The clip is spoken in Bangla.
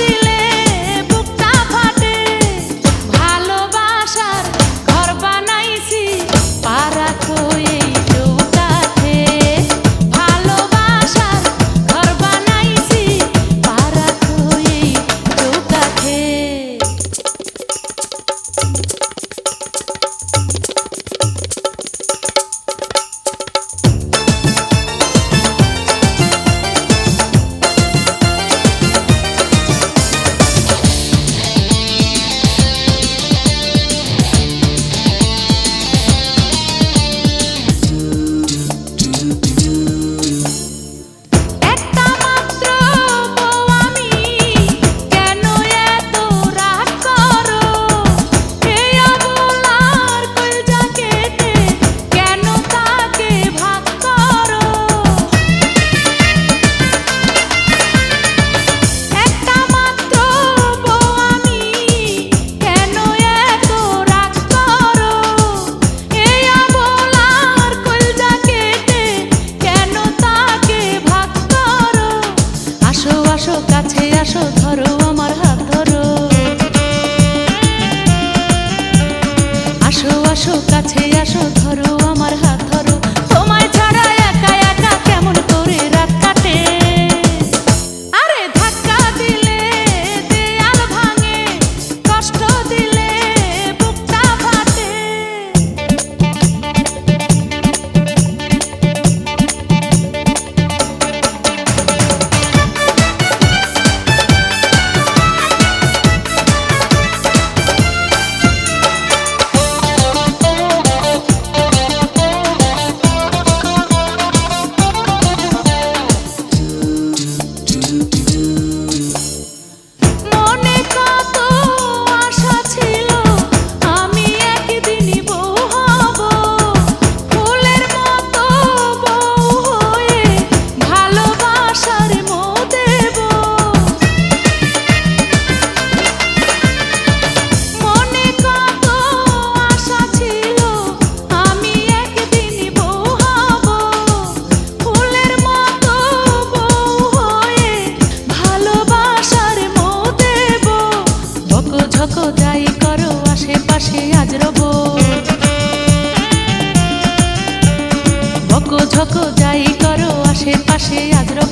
দিলে থাকো যাই করো আশেপাশে আজ রব। বকো ঝকো যাই করো আশেপাশে আজ রব।